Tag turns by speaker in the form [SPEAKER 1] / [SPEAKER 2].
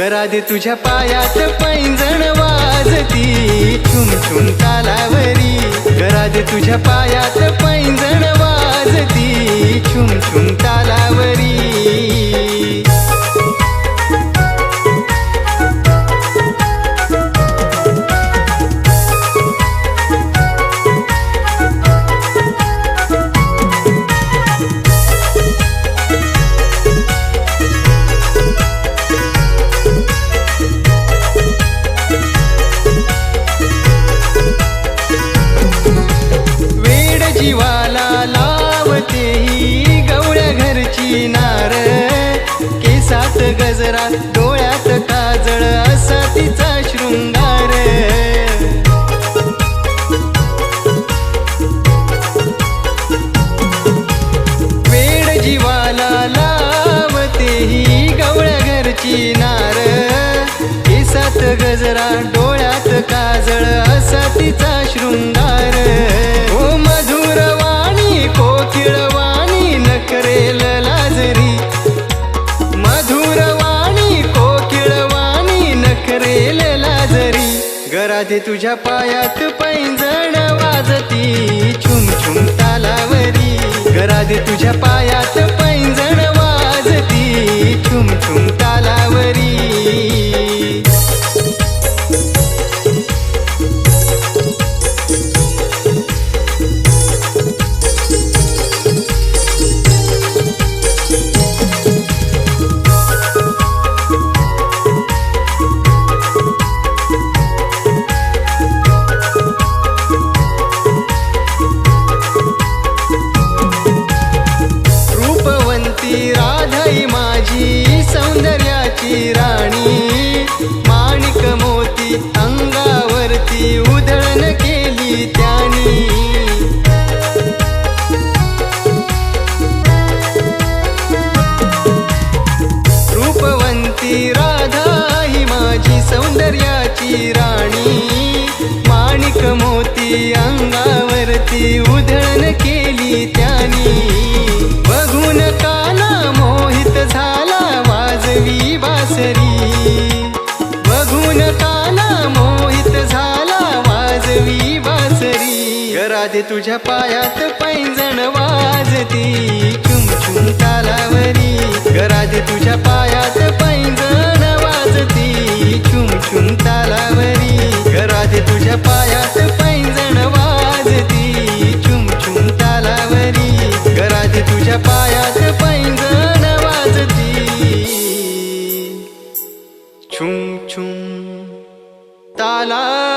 [SPEAKER 1] गराद तुझ्या पायात पैंजण वाजती. छुम छुम तालावरी. गराद तुझ्या पायात पैंजण वाजती. छुम छुम तालावरी. गजरा डोळ्यात काजळ असा तिचा शृंगार वेड जीवाला लावते ही गवळ्या घरची नार. केसात गजरा डोळ्यात काजळ असा तिचा शृंगार घरात तुझ्या पायात पैंजणवा लोक मोती अंगावरती उधळण केली त्यानी. बघून काना मोहित झाला वाजवी बासरी. बघून काना मोहित झाला वाजवी बासरी. घरात तुझ्या पायात पैंजण वाजती. चुम चुम तालावरी. घरात तुझ्या पायात छुं छुं ताला